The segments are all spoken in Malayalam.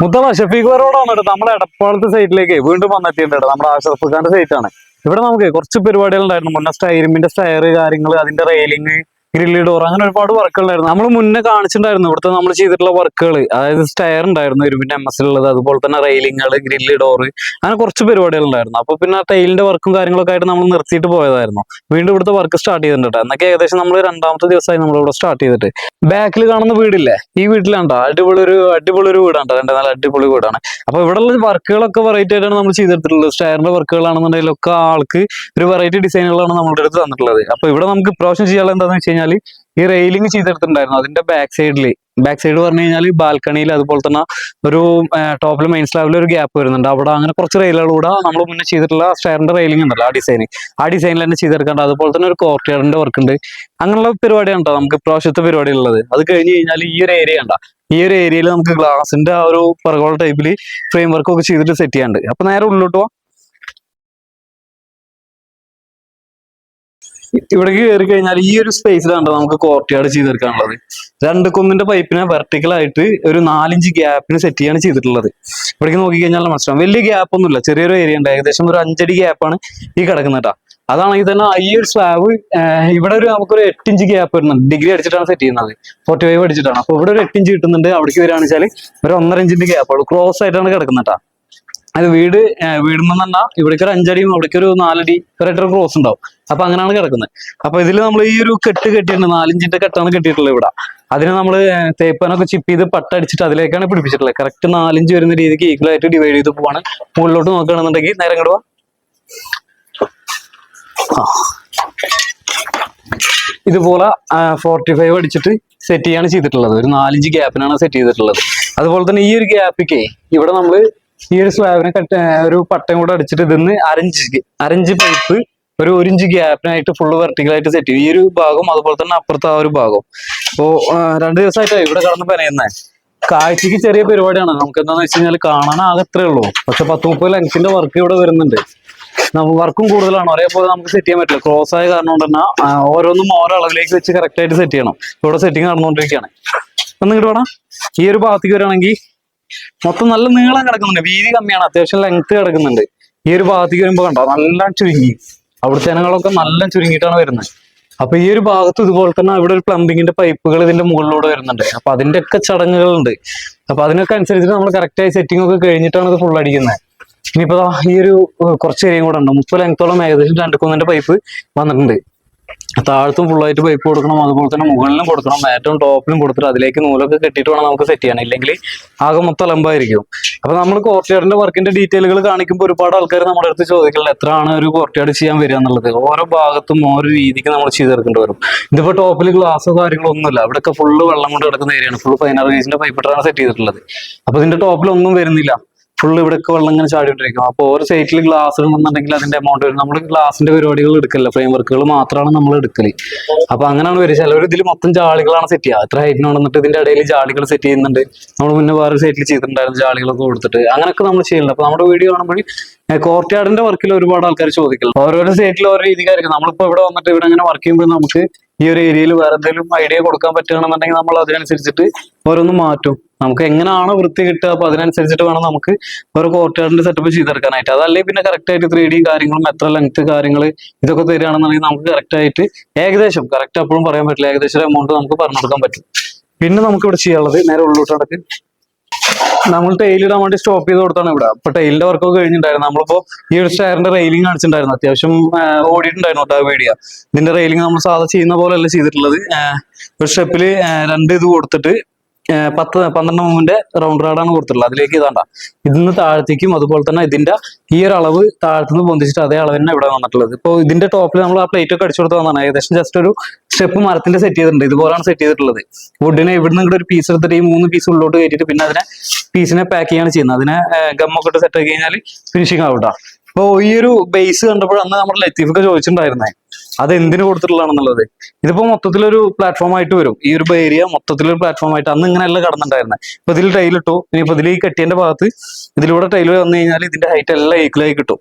മുത്തവ ഷഫീഖ് റോഡാണ് കേട്ടോ. നമ്മുടെ എടപ്പാളത്തെ സൈറ്റിലേക്ക് വീണ്ടും വന്നെത്തിയിട്ടുണ്ട് നമ്മുടെ ആഷറഫ് ഖാന്റെ സൈറ്റാണ് ഇവിടെ നമുക്ക് കുറച്ച് പരിപാടികൾ ഉണ്ടായിരുന്നു മുന്നേ സ്റ്റൈറിമിന്റെ സ്റ്റയർ കാര്യങ്ങൾ അതിന്റെ റെയിലിംഗ് ഗ്രില്ല് ഡോർ അങ്ങനെ ഒരുപാട് വർക്കുകൾ ഉണ്ടായിരുന്നു നമ്മൾ മുന്നേ കാണിച്ചിട്ടുണ്ടായിരുന്നു ഇവിടുത്തെ നമ്മൾ ചെയ്തിട്ടുള്ള വർക്കുകൾ അതായത് സ്റ്റയർ ഉണ്ടായിരുന്നു ഇരുമ്പിന്റെ എം എസ് ഉള്ളത് അതുപോലെ തന്നെ റെയിലിങ്ങൾ ഗ്രില്ല് ഡോർ അങ്ങനെ കുറച്ച് പരിപാടികൾ ഉണ്ടായിരുന്നു അപ്പൊ പിന്നെ ടൈലിന്റെ വർക്കും കാര്യങ്ങളൊക്കെ ആയിട്ട് നമ്മൾ നിർത്തിയിട്ട് പോയതായിരുന്നു. വീണ്ടും ഇവിടുത്തെ വർക്ക് സ്റ്റാർട്ട് ചെയ്തിട്ടുണ്ട് എന്നൊക്കെ ഏകദേശം നമ്മൾ രണ്ടാമത്തെ ദിവസമായി നമ്മൾ ഇവിടെ സ്റ്റാർട്ട് ചെയ്തിട്ട്. ബാക്കിൽ കാണുന്ന വീടില്ലേ? ഈ വീട്ടിലാണ്ടോ അടിപൊളി ഒരു അടിപൊളി ഒരു വീടാണ് രണ്ട് നല്ല അടിപൊളി വീടാണ്. അപ്പൊ ഇവിടെ ഉള്ള വർക്കുകളൊക്കെ വെറൈറ്റി ആയിട്ടാണ് നമ്മൾ ചെയ്തിട്ടുള്ളത് സ്റ്റയറിന്റെ വർക്കുകളാണെന്നുണ്ടെങ്കിൽ ഒക്കെ ആൾക്ക് ഒരു വെറൈറ്റി ഡിസൈനുകളാണ് നമ്മുടെ അടുത്ത് തന്നിട്ടുള്ളത്. അപ്പൊ ഇവിടെ നമുക്ക് ഇപ്രാവശ്യം ചെയ്യാനുള്ള എന്താണെന്ന് വെച്ച് കഴിഞ്ഞാൽ ഈ റെയിലിംഗ് ചെയ്തെടുത്തിട്ടുണ്ടായിരുന്നു. അതിന്റെ ബാക്ക് സൈഡിൽ ബാക്ക് സൈഡ് പറഞ്ഞു കഴിഞ്ഞാൽ ബാൽക്കണിയിൽ അതുപോലെ തന്നെ ഒരു ടോപ്പിൽ മെയിൻ സ്ലാബിൽ ഒരു ഗ്യാപ്പ് വരുന്നുണ്ട്. അവിടെ അങ്ങനെ കുറച്ച് റെയിലുകൾ കൂടെ നമ്മൾ മുന്നേ ചെയ്തിട്ടുള്ള സ്റ്റയറിന്റെ റെയിലിംഗ് ഉണ്ടല്ലോ ആ ഡിസൈൻ ആ ഡിസൈനിൽ തന്നെ ചെയ്തെടുക്കേണ്ട അതുപോലെ തന്നെ ഒരു കോർട്ടിയറിന്റെ വർക്ക് ഉണ്ട്. അങ്ങനെയുള്ള പരിപാടിയാണ് കേട്ടോ നമുക്ക് ഇപ്രാവശ്യത്തെ പരിപാടി ഉള്ളത്. അത് കഴിഞ്ഞ് കഴിഞ്ഞാൽ ഈ ഒരു ഏരിയ ഉണ്ടോ ഈ ഒരു ഏരിയയിൽ നമുക്ക് ഗ്ലാസിന്റെ ആ ഒരു പറകോള ടൈപ്പിൽ ഫ്രെയിം വർക്ക് ഒക്കെ ചെയ്തിട്ട് സെറ്റ് ചെയ്യാണ്ട്. അപ്പൊ നേരെ ഉള്ളിലോട്ട് ഇവിടേക്ക് കയറി കഴിഞ്ഞാൽ ഈ ഒരു സ്പേസിലാണ് നമുക്ക് കോർട്ട്യാർഡ് ചെയ്തെടുക്കാനുള്ളത്. രണ്ട് കുന്നിന്റെ പൈപ്പിനെ വെർട്ടിക്കൽ ആയിട്ട് ഒരു നാലിഞ്ച് ഗ്യാപ്പിന് സെറ്റ് ചെയ്യാണ് ചെയ്തിട്ടുള്ളത്. ഇവിടേക്ക് നോക്കി കഴിഞ്ഞാൽ മനസ്സിലാവും വലിയ ഗ്യാപ്പ് ഒന്നുമില്ല. ചെറിയൊരു ഏരിയ ഉണ്ട്. ഏകദേശം ഒരു അഞ്ചടി ഗ്യാപ്പാണ് ഈ കിടക്കുന്നത് അതാണെങ്കിൽ തന്നെ ഈ ഒരു സ്ലാബ് ഇവിടെ ഒരു നമുക്കൊരു എട്ടിഞ്ച് ഗ്യാപ്പ് വരുന്നുണ്ട്. ഡിഗ്രി അടിച്ചിട്ടാണ് സെറ്റ് ചെയ്യുന്നത്. ഫോർട്ടി ഫൈവ് അടിച്ചിട്ടാണ്. അപ്പൊ ഇവിടെ ഒരു എട്ടിഞ്ച് കിട്ടുന്നുണ്ട്. അവിടേക്ക് വരികയാണെന്ന് വെച്ചാൽ ഒരു ഒന്നര ഇഞ്ചിന്റെ ഗ്യാപ്പ് ക്ലോസ് ആയിട്ടാണ് കിടക്കുന്നത് അത് വീട് വീട് തന്നെ ഇവിടേക്ക് ഒരു അഞ്ചടിയും അവിടേക്ക് ഒരു നാലടി ഒരു ക്രോസ് ഉണ്ടാവും. അപ്പൊ അങ്ങനെയാണ് കിടക്കുന്നത്. അപ്പൊ ഇതിൽ നമ്മൾ ഈ ഒരു കെട്ട് കെട്ടിയിട്ടുണ്ട് നാലിഞ്ചിന്റെ കെട്ടാണ് കെട്ടിയിട്ടുള്ളത് ഇവിടെ. അതിനെ നമ്മൾ തേപ്പാനൊക്കെ ചിപ്പ് ചെയ്ത് പട്ടടിച്ചിട്ട് അതിലേക്കാണ് പിടിപ്പിച്ചിട്ടുള്ളത്. കറക്റ്റ് നാലിഞ്ച് വരുന്ന രീതിക്ക് ഈക്വൽ ആയിട്ട് ഡിവൈഡ് ചെയ്ത് പോവാണ്. മുകളിലോട്ട് നോക്കുകയാണെന്നുണ്ടെങ്കിൽ നേരം വാ. ഇതുപോലെ ഫോർട്ടി ഫൈവ് അടിച്ചിട്ട് സെറ്റ് ചെയ്യാണ് ചെയ്തിട്ടുള്ളത്. ഒരു നാലിഞ്ച് ഗ്യാപ്പിനാണ് സെറ്റ് ചെയ്തിട്ടുള്ളത്. അതുപോലെ തന്നെ ഈ ഒരു ഗ്യാപ്പിക്കേ ഇവിടെ നമ്മൾ ഈ ഒരു സ്ലാബിനെ കട്ട് ഒരു പട്ടയം കൂടെ അടിച്ചിട്ട് ഇതിന്ന് അരഞ്ച് അരഞ്ച് പൈപ്പ് ഒരു ഒരു ഇഞ്ച് ഗ്യാപ്പിനായിട്ട് ഫുള്ള് വെർട്ടിക്കലായിട്ട് സെറ്റ് ചെയ്യും. ഈ ഒരു ഭാഗം അതുപോലെ തന്നെ അപ്പുറത്തെ ആ ഒരു ഭാഗം. അപ്പോ രണ്ട് ദിവസമായിട്ടോ ഇവിടെ കടന്ന് പറയുന്നത് കാഴ്ചക്ക് ചെറിയ പരിപാടിയാണ്. നമുക്ക് എന്താണെന്ന് വെച്ച് കഴിഞ്ഞാൽ കാണാൻ അത്രേ ഉള്ളൂ. പക്ഷെ പത്ത് മുപ്പത് ലെങ്സിന്റെ വർക്ക് ഇവിടെ വരുന്നുണ്ട്. വർക്കും കൂടുതലാണ്. ഒരേപോലെ നമുക്ക് സെറ്റ് ചെയ്യാൻ പറ്റില്ല. ക്രോസ് ആയ കാരണം കൊണ്ട് തന്നെ ഓരോന്നും ഓരോ അളവിലേക്ക് വെച്ച് കറക്റ്റ് ആയിട്ട് സെറ്റ് ചെയ്യണം. ഇവിടെ സെറ്റിംഗ് നടന്നുകൊണ്ടിരിക്കുകയാണ്. ഒന്ന് ഇങ്ങോട്ട് വേണം ഈ ഒരു ഭാഗത്തേക്ക് വരികയാണെങ്കിൽ മൊത്തം നല്ല നീളം കിടക്കുന്നുണ്ട്. വീതി കമ്മിയാണ്. അത്യാവശ്യം ലെങ്ത് കിടക്കുന്നുണ്ട്. ഈ ഒരു ഭാഗത്തേക്ക് വരുമ്പോൾ കണ്ടോ? നല്ല ചുരുങ്ങി. അവിടുത്തെ ജനങ്ങളൊക്കെ നല്ല ചുരുങ്ങിയിട്ടാണ് വരുന്നത്. അപ്പൊ ഈ ഒരു ഭാഗത്ത് ഇതുപോലെ തന്നെ അവിടെ ഒരു പ്ലംബിങ്ങിന്റെ പൈപ്പുകൾ ഇതിന്റെ മുകളിലൂടെ വരുന്നുണ്ട്. അപ്പൊ അതിന്റെ ഒക്കെ ചടങ്ങുകളുണ്ട്. അപ്പൊ അതിനൊക്കെ അനുസരിച്ചിട്ട് നമ്മൾ കറക്റ്റ് ആയി സെറ്റിംഗ് ഒക്കെ കഴിഞ്ഞിട്ടാണ് ഇത് ഫുൾ അടിക്കുന്നത്. ഇനിയിപ്പോ ഈ ഒരു കുറച്ച് ഏരിയയും കൂടെ ഉണ്ട്. മുപ്പത് ലെങ്ത്തോളം ഏകദേശം രണ്ട് കുന്നിന്റെ പൈപ്പ് വന്നിട്ടുണ്ട്. താഴത്തും ഫുള്ളായിട്ട് പൈപ്പ് കൊടുക്കണം അതുപോലെ തന്നെ മുകളിലും കൊടുക്കണം. ഏറ്റവും ടോപ്പിലും കൊടുത്തിട്ട് അതിലേക്ക് നൂലൊക്കെ കെട്ടിയിട്ട് വേണം നമുക്ക് സെറ്റ് ചെയ്യാൻ. ഇല്ലെങ്കിൽ ആകെ മൊത്തം അലമ്പായിരിക്കും. അപ്പൊ നമ്മൾ കോർട്ട്യാർഡിന്റെ വർക്കിന്റെ ഡീറ്റെയിലുകൾ കാണിക്കുമ്പോൾ ഒരുപാട് ആൾക്കാർ നമ്മുടെ അടുത്ത് ചോദിക്കുന്നത് എത്രയാണ് ഒരു കോർട്ട്യാർഡ് ചെയ്യാൻ വരിക എന്നുള്ളത്. ഓരോ ഭാഗത്തും ഓരോ രീതിക്ക് നമ്മൾ ചെയ്തെടുക്കേണ്ടി വരും. ഇതിപ്പോ ടോപ്പിൽ ഗ്ലാസോ കാര്യങ്ങളോ ഒന്നുമില്ല. ഇവിടെയൊക്കെ ഫുള്ള് വെള്ളം കൊണ്ട് കിടക്കുന്ന ഏരിയയാണ് ഫുൾ ഫൈനാർ ഗേജിന്റെ പൈപ്പ് ഇട്ടാണ് സെറ്റ് ചെയ്തിട്ടുള്ളത്. അപ്പൊ ഇതിന്റെ ടോപ്പിൽ ഒന്നും വരുന്നില്ല. ഫുള്ള് ഇവിടെയൊക്കെ വെള്ളം ഇങ്ങനെ ചാടിക്കൊണ്ടിരിക്കും. അപ്പോൾ ഓരോ സൈറ്റിൽ ഗ്ലാസ് ഇടുന്നുണ്ടെങ്കിൽ അതിന്റെ എമൗണ്ട് വരും. നമ്മൾ ഗ്ലാസിന്റെ പരിപാടികൾ എടുക്കല്ല ഫ്രെയിം വർക്കുകൾ മാത്രമാണ് നമ്മൾ എടുക്കൽ. അപ്പൊ അങ്ങനെയാണ് വരിക. ചിലവർ ഇതിൽ മൊത്തം ജാളികളാണ് സെറ്റ് ചെയ്യുക. അത്ര ഹൈറ്റിന് വന്നിട്ട് ഇതിന്റെ ഇടയിൽ ജാളികൾ സെറ്റ് ചെയ്യുന്നുണ്ട്. നമ്മൾ മുന്നേ വേറെ സൈറ്റിൽ ചെയ്തിട്ടുണ്ടായിരുന്നു ജാളികളൊക്കെ കൊടുത്തിട്ട്. അങ്ങനെയൊക്കെ നമ്മൾ ചെയ്യുന്നുണ്ട്. അപ്പൊ നമ്മുടെ വീഡിയോ കാണുമ്പോൾ കോർട്ട്യാർഡിന്റെ വർക്കിൽ ഒരുപാട് ആൾക്കാർ ചോദിക്കില്ല ഓരോ സൈറ്റിൽ ഓരോ രീതിക്കായിരിക്കും. നമ്മളിപ്പോ ഇവിടെ വന്നിട്ട് ഇവിടെ അങ്ങനെ വർക്ക് ചെയ്യുമ്പോൾ നമുക്ക് ഈ ഒരു ഏരിയയിൽ വേറെ എന്തെങ്കിലും ഐഡിയ കൊടുക്കാൻ പറ്റുകയാണെന്നുണ്ടെങ്കിൽ നമ്മൾ അതിനനുസരിച്ചിട്ട് ഓരോന്ന് മാറ്റും. നമുക്ക് എങ്ങനെയാണോ വൃത്തി കിട്ടുക അപ്പൊ അതിനനുസരിച്ചിട്ട് വേണം നമുക്ക് ഒരു കോർട്ടുകാരന്റെ സെറ്റപ്പ് ചെയ്തെടുക്കാനായിട്ട്. അതല്ലേ പിന്നെ കറക്റ്റ് ആയിട്ട് ത്രീ ഡി കാര്യങ്ങളും എത്ര ലെങ്ത് കാര്യങ്ങൾ ഇതൊക്കെ തരികയാണെന്നുണ്ടെങ്കിൽ നമുക്ക് കറക്റ്റ് ആയിട്ട് ഏകദേശം കറക്റ്റ് അപ്പോഴും പറയാൻ പറ്റില്ല. ഏകദേശം എമൗണ്ട് നമുക്ക് പറഞ്ഞു കൊടുക്കാൻ പറ്റും. പിന്നെ നമുക്ക് ഇവിടെ ചെയ്യാനുള്ളത് നേരെ ഉള്ളിലോട്ട് നടക്ക്. നമ്മൾ ടൈൽ ഇടാൻ വേണ്ടി സ്റ്റോപ്പ് ചെയ്ത് കൊടുത്താണ് ഇവിടെ. അപ്പൊ ടൈലിന്റെ വർക്കൊക്കെ കഴിഞ്ഞിട്ടുണ്ടായിരുന്നു. നമ്മളിപ്പോ ഈ ഒരു സ്റ്റയറിന്റെ റെയിലിംഗ് കാണിച്ചിട്ടുണ്ടായിരുന്നു. അത്യാവശ്യം ഓടിയിട്ടുണ്ടായിരുന്നു ആ വീഡിയോ ഇതിന്റെ റെയിലിംഗ് നമ്മൾ സാധാ ചെയ്യുന്ന പോലെയല്ല ചെയ്തിട്ടുള്ളത്. ഒരു സ്റ്റെപ്പിൽ രണ്ട് ഇത് കൊടുത്തിട്ട് പത്ത് പന്ത്രണ്ട് മൂന്നിന്റെ റൗണ്ട് റാഡാണ് കൊടുത്തിട്ടുള്ളത്. അതിലേക്ക് ഇതാണ്ട. ഇതിന്ന് താഴത്തേക്കും അതുപോലെ തന്നെ ഇതിന്റെ ഈ ഒരു അളവ് താഴത്തുനിന്ന് പൊന്തിച്ചിട്ട് അതേ അളവ് തന്നെ ഇവിടെ വന്നിട്ടുള്ളത്. ഇപ്പോൾ ഇതിന്റെ ടോപ്പിൽ നമ്മൾ ആ പ്ലേറ്റ് ഒക്കെ അടിച്ചു കൊടുത്തതാണ് ഏകദേശം ജസ്റ്റ് ഒരു സ്റ്റെപ്പ് മരത്തിന്റെ സെറ്റ് ചെയ്തിട്ടുണ്ട്. ഇതുപോലാണ് സെറ്റ് ചെയ്തിട്ടുള്ളത്. വുഡിനെ ഇവിടുന്ന് നിന്ന് ഒരു പീസ് എടുത്തിട്ട് ഈ മൂന്ന് പീസ് ഉള്ളോട്ട് കയറ്റിയിട്ട് പിന്നെ അതിനെ പീസിനെ പാക്ക് ചെയ്യാണ് ചെയ്യുന്നത്. അതിനെ ഗമ്മൊക്കെ ഇട്ട് സെറ്റ് ആക്കി കഴിഞ്ഞാൽ ഫിനിഷിംഗ് ആവട്ടോ അപ്പോൾ ഈ ഒരു ബേസ് കണ്ടപ്പോൾ അന്ന് നമ്മുടെ ലത്തീഫൊക്കെ ചോദിച്ചിട്ടുണ്ടായിരുന്നേ. അത് എന്തിനു കൊടുത്തിട്ടുള്ളതാണെന്നുള്ളത്. ഇതിപ്പോ മൊത്തത്തിലൊരു പ്ലാറ്റ്ഫോം ആയിട്ട് വരും. ഈ ഒരു ഏരിയ മൊത്തത്തിലൊരു പ്ലാറ്റ്ഫോം ആയിട്ട് അന്ന് ഇങ്ങനെ ഇങ്ങനെയല്ല കടന്നുണ്ടായിരുന്നത് ഇപ്പൊ ഇതിൽ ടൈൽ ഇട്ടു. ഇനിയിപ്പോ ഇതിൽ ഈ കെട്ടിയന്റെ ഭാഗത്ത് ഇതിലൂടെ ടൈൽ വന്നു കഴിഞ്ഞാൽ ഇതിന്റെ ഹൈറ്റ് എല്ലാം ഈക്വലായി കിട്ടും.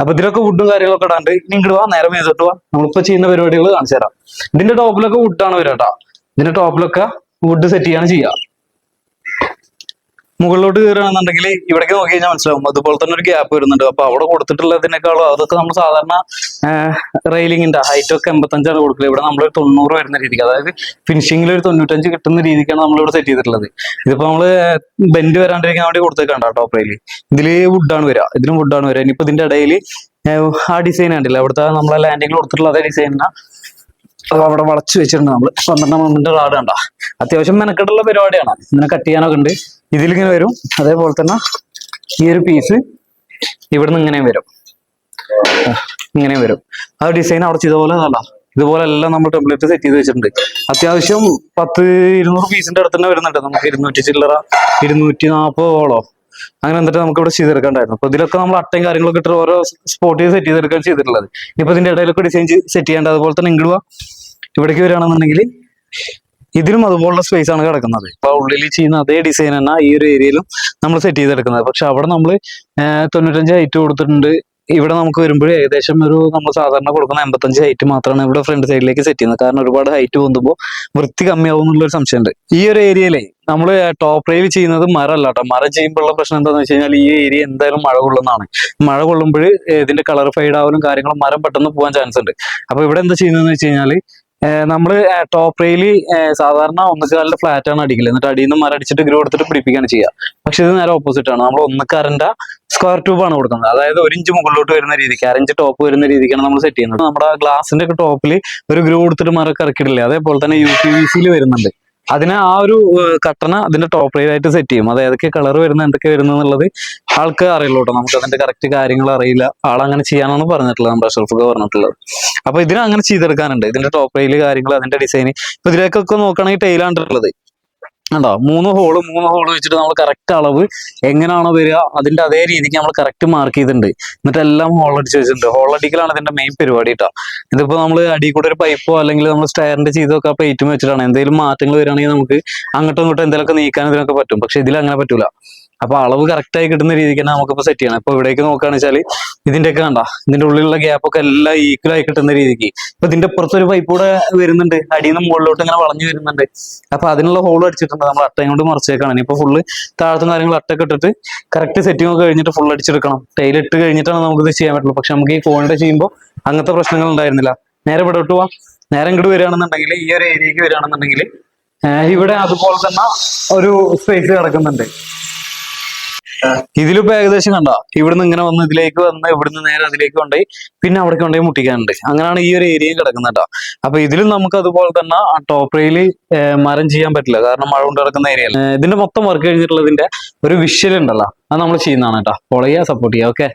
അപ്പൊ ഇതിലൊക്കെ വുഡും കാര്യങ്ങളൊക്കെ ഇടാണ്ട് ഇനി ഇങ്ങോട്ട് വാ നേരം ചെയ്തിട്ട് വാ. നമ്മളിപ്പോ ചെയ്യുന്ന പരിപാടികൾ കാണിച്ചു തരാം ഇതിന്റെ ടോപ്പിലൊക്കെ വുഡാണ് വരാട്ടാ ഇതിന്റെ ടോപ്പിലൊക്കെ വുഡ് സെറ്റ് ചെയ്യാണ് ചെയ്യുക മുകളിലോട്ട് കയറുകയാണെന്നുണ്ടെങ്കിൽ ഇവിടേക്ക് നോക്കി കഴിഞ്ഞാൽ മനസ്സിലാവും. അതുപോലെ തന്നെ ഒരു ഗ്യാപ്പ് വരുന്നുണ്ട്. അപ്പൊ അവിടെ കൊടുത്തിട്ടുള്ളതിനേക്കാളും അതൊക്കെ നമ്മൾ സാധാരണ റെയിലിങ്ങിന്റെ ഹൈറ്റ് ഒക്കെ എൺപത്തഞ്ചാണ് കൊടുക്കുന്നത് ഇവിടെ നമ്മൾ തൊണ്ണൂറ് വരുന്ന രീതിക്ക് അതായത് ഫിനിഷിംഗിൽ ഒരു തൊണ്ണൂറ്റഞ്ച് കിട്ടുന്ന രീതിക്കാണ് നമ്മൾ ഇവിടെ സെറ്റ് ചെയ്തിട്ടുള്ളത്. ഇതിപ്പോ നമ്മൾ ബെൻഡ് വരാണ്ടിരിക്കാൻ വേണ്ടി കൊടുത്തേക്കാണ്ട ടോപ്പ് റെയിൽ ഇതിൽ വുഡാണ് വരിക. ഇതിലും വുഡാണ് വരിക. ഇനിയിപ്പോ ഇതിന്റെ ഇടയിൽ ആ ഡിസൈൻ ആണ്ടില്ല അവിടുത്തെ നമ്മളെ ലാൻഡിങ്ങിൽ കൊടുത്തിട്ടുള്ള അതേ ഡിസൈനിന അവിടെ വളച്ചു വെച്ചിട്ടുണ്ട് നമ്മൾ പന്ത്രണ്ടാം മമ്മിന്റെ റാഡ് കണ്ട? അത്യാവശ്യം മെനക്കെട്ടുള്ള പരിപാടിയാണ്. ഇങ്ങനെ കട്ട് ചെയ്യാനൊക്കെ ഉണ്ട്. ഇതിലിങ്ങനെ വരും. അതേപോലെ തന്നെ ഈ ഒരു പീസ് ഇവിടുന്ന് ഇങ്ങനെ വരും. ഇങ്ങനെ വരും. ആ ഡിസൈൻ അവിടെ ചെയ്തപോലെ അതല്ല ഇതുപോലെ എല്ലാം നമ്മൾ ടെംപ്ലേറ്റ് സെറ്റ് ചെയ്ത് വെച്ചിട്ടുണ്ട്. അത്യാവശ്യം പത്ത് ഇരുന്നൂറ് പീസിന്റെ അടുത്ത് തന്നെ വരുന്നുണ്ട്. നമുക്ക് ഇരുന്നൂറ്റി ചില്ലറ ഇരുന്നൂറ്റി നാൽപ്പതോളോ അങ്ങനെ എന്നിട്ട് നമുക്ക് ഇവിടെ ചെയ്തെടുക്കണ്ടായിരുന്നു അപ്പൊ ഇതിലൊക്കെ നമ്മൾ അട്ടയും കാര്യങ്ങളൊക്കെ ഇട്ട് ഓരോ സ്പോട്ട് ചെയ്ത് സെറ്റ് ചെയ്തെടുക്കാൻ ചെയ്തിട്ടുള്ളത്. ഇപ്പൊ ഇതിന്റെ ഇടയിലൊക്കെ ഡിസൈൻ സെറ്റ് ചെയ്യേണ്ട അതുപോലെ തന്നെ ഇങ്ങോട്ട് ഇവിടേക്ക് വരികയാണെന്നുണ്ടെങ്കിൽ ഇതിലും അതുപോലുള്ള സ്പേസ് ആണ് കിടക്കുന്നത്. ഇപ്പൊ ഉള്ളിൽ ചെയ്യുന്ന അതേ ഡിസൈൻ തന്നെ ഈ ഒരു ഏരിയയിലും നമ്മൾ സെറ്റ് ചെയ്തെടുക്കുന്നത്. പക്ഷെ അവിടെ നമ്മൾ തൊണ്ണൂറ്റഞ്ച് ഹൈറ്റ് കൊടുത്തിട്ടുണ്ട്. ഇവിടെ നമുക്ക് വരുമ്പോൾ ഏകദേശം ഒരു നമ്മൾ സാധാരണ കൊടുക്കുന്ന എൺപത്തഞ്ച് ഹൈറ്റ് മാത്രമാണ് ഇവിടെ ഫ്രണ്ട് സൈഡിലേക്ക് സെറ്റ് ചെയ്യുന്നത്. കാരണം ഒരുപാട് ഹൈറ്റ് പോകുമ്പോൾ വൃത്തി കമ്മിയാവും എന്നുള്ളൊരു സംശയമുണ്ട്. ഈ ഒരു ഏരിയയിലെ നമ്മൾ ടോപ്പ് റൈവ് ചെയ്യുന്നത് മരമല്ല കേട്ടോ. മരം ചെയ്യുമ്പോഴുള്ള പ്രശ്നം എന്താണെന്ന് വെച്ച് കഴിഞ്ഞാൽ ഈ ഏരിയ എന്തായാലും മഴ കൊള്ളുന്നതാണ്. മഴ കൊള്ളുമ്പോൾ ഇതിന്റെ കളർ ഫൈഡ് ആവലും കാര്യങ്ങളും മരം പെട്ടെന്ന് പോകാൻ ചാൻസ് ഉണ്ട്. അപ്പൊ ഇവിടെ എന്താ ചെയ്യുന്നതെന്ന് വെച്ച് കഴിഞ്ഞാൽ നമ്മൾ ടോപ്പ് റെയിൽ സാധാരണ ഒന്നക്കാലിന്റെ ഫ്ലാറ്റ് ആണ് അടിക്കൽ. എന്നിട്ട് അടിയിൽ നിന്ന് മരടിച്ചിട്ട് ഗ്രൂ എടുത്തിട്ട് പിടിപ്പിക്കുകയാണ് ചെയ്യുക. പക്ഷെ ഇത് നേരെ ഓപ്പോസിറ്റ് ആണ്. നമ്മൾ ഒന്നക്കാരന്റെ സ്ക്വയർ ട്യൂബ് ആണ് കൊടുക്കുന്നത്. അതായത് ഒരു ഇഞ്ച് മുകളിലോട്ട് വരുന്ന രീതിക്ക് അരഞ്ച് ടോപ്പ് വരുന്ന രീതിക്കാണ് നമ്മൾ സെറ്റ് ചെയ്യുന്നത്. നമ്മുടെ ഗ്ലാസിന്റെ ഒക്കെ ടോപ്പിൽ ഒരു ഗ്രൂ എടുത്തിട്ട് മരം അതേപോലെ തന്നെ യു പി വരുന്നുണ്ട്. അതിനെ ആ ഒരു കട്ടന അതിന്റെ ടോപ്പ് ആയിട്ട് സെറ്റ് ചെയ്യും. അത് ഏതൊക്കെ കളർ വരുന്ന എന്തൊക്കെ വരുന്നത് എന്നുള്ളത് ആൾക്ക് അറിയുള്ളൂ കേട്ടോ. നമുക്ക് അതിന്റെ കറക്റ്റ് കാര്യങ്ങൾ അറിയില്ല. ആൾ അങ്ങനെ ചെയ്യാനാണ് പറഞ്ഞിട്ടുള്ളത് നമ്മുടെ ഷെൽഫൊക്കെ പറഞ്ഞിട്ടുള്ളത്. അപ്പൊ ഇതിനെ അങ്ങനെ ചെയ്തെടുക്കാനുണ്ട്. ഇതിന്റെ ടോപ്പ് റെയിൽ കാര്യങ്ങൾ അതിന്റെ ഡിസൈൻ ഇപ്പൊ ഇതിലേക്കൊക്കെ നോക്കുകയാണെങ്കിൽ ടൈലാണ് ഉള്ളത് കണ്ടോ? മൂന്ന് ഹോൾ മൂന്ന് ഹോൾ വെച്ചിട്ട് നമ്മൾ കറക്റ്റ് അളവ് എങ്ങനെയാണോ വരിക അതിന്റെ അതേ രീതിക്ക് നമ്മൾ കറക്റ്റ് മാർക്ക് ചെയ്തിട്ടുണ്ട്. എന്നിട്ട് എല്ലാം ഹോൾ അടിച്ച് വെച്ചിട്ടുണ്ട്. ഹോൾ അടിക്കലാണ് ഇതിന്റെ മെയിൻ പരിപാടി കേട്ടോ ഇതിപ്പോ നമ്മൾ അടി കൂടെ ഒരു പൈപ്പോ അല്ലെങ്കിൽ നമ്മൾ സ്റ്റയറിന്റെ ചെയ്തൊക്കെ ആ പ്ലേറ്റും വെച്ചിട്ടാണ്. എന്തെങ്കിലും മാറ്റങ്ങൾ വരികയാണെങ്കിൽ നമുക്ക് അങ്ങോട്ടും ഇങ്ങോട്ടും എന്തെങ്കിലുമൊക്കെ നീക്കാൻ ഇതിനൊക്കെ പറ്റും. പക്ഷെ ഇതിൽ അങ്ങനെ പറ്റൂല. അപ്പൊ അളവ് കറക്റ്റ് ആയി കിട്ടുന്ന രീതിക്ക് തന്നെ നമുക്കിപ്പോ സെറ്റ് ചെയ്യണം. ഇപ്പൊ ഇവിടേക്ക് നോക്കുകയാണെന്ന് വെച്ചാൽ ഇതിന്റെ ഒക്കെ കണ്ട? ഇതിന്റെ ഉള്ളിലുള്ള ഗ്യാപ്പ് ഒക്കെ എല്ലാം ഈക്വൽ ആയി കിട്ടുന്ന രീതിക്ക്. ഇപ്പൊ ഇതിന്റെ പുറത്തൊരു പൈപ്പ് കൂടെ വരുന്നുണ്ട്. അടിയിൽ നിന്ന് മുകളിലോട്ട് ഇങ്ങനെ വളഞ്ഞു വരുന്നുണ്ട്. അപ്പൊ അതിനുള്ള ഹോൾ അടിച്ചിട്ടുണ്ട്. നമ്മൾ അട്ടയും കൊണ്ട് മറിച്ചേക്കാണ്. ഇനിയിപ്പോ ഫുള്ള് താഴത്തും കാര്യങ്ങൾ അട്ടൊക്കെ ഇട്ടിട്ട് കറക്റ്റ് സെറ്റിംഗ് ഒക്കെ കഴിഞ്ഞിട്ട് ഫുൾ അടിച്ചെടുക്കണം. ടൈൽ ഇട്ട് കഴിഞ്ഞിട്ടാണ് നമുക്ക് ഇത് ചെയ്യാൻ പറ്റുള്ളൂ. പക്ഷെ നമുക്ക് ഈ ഫോണിന്റെ ചെയ്യുമ്പോൾ അങ്ങനത്തെ പ്രശ്നങ്ങൾ ഉണ്ടായിരുന്നില്ല. നേരെ ഇവിടെ പോവാം നേരെ ഇങ്ങോട്ട് വരികയാണെന്നുണ്ടെങ്കിൽ ഈ ഒരു ഏരിയക്ക് വരികയാണെന്നുണ്ടെങ്കിൽ ഇവിടെ അതുപോലെ തന്നെ ഒരു സ്പേസ് കിടക്കുന്നുണ്ട്. ഇതിലിപ്പോ ഏകദേശം കണ്ട? ഇവിടുന്ന് ഇങ്ങനെ വന്ന് ഇതിലേക്ക് വന്ന് ഇവിടുന്ന് നേരെ അതിലേക്ക് കൊണ്ടുപോയി പിന്നെ അവിടെ കൊണ്ടുപോയി മുട്ടിക്കാനുണ്ട്. അങ്ങനെയാണ് ഈ ഒരു ഏരിയയും കിടക്കുന്നത് കേട്ടോ. അപ്പൊ ഇതിലും നമുക്ക് അതുപോലെ തന്നെ ആ ടോപ്പ് റെയിൽ മരം ചെയ്യാൻ പറ്റില്ല. കാരണം മഴ കൊണ്ട് കിടക്കുന്ന ഏരിയ ഇതിന്റെ മൊത്തം വർക്ക് കഴിഞ്ഞിട്ടുള്ളതിന്റെ ഒരു വിഷ്വൽ ഉണ്ടല്ലോ. അത് നമ്മൾ ചെയ്യുന്നതാണ് കേട്ടോ. ഫോളോ ചെയ്യുക സപ്പോർട്ട് ചെയ്യുക. ഓക്കെ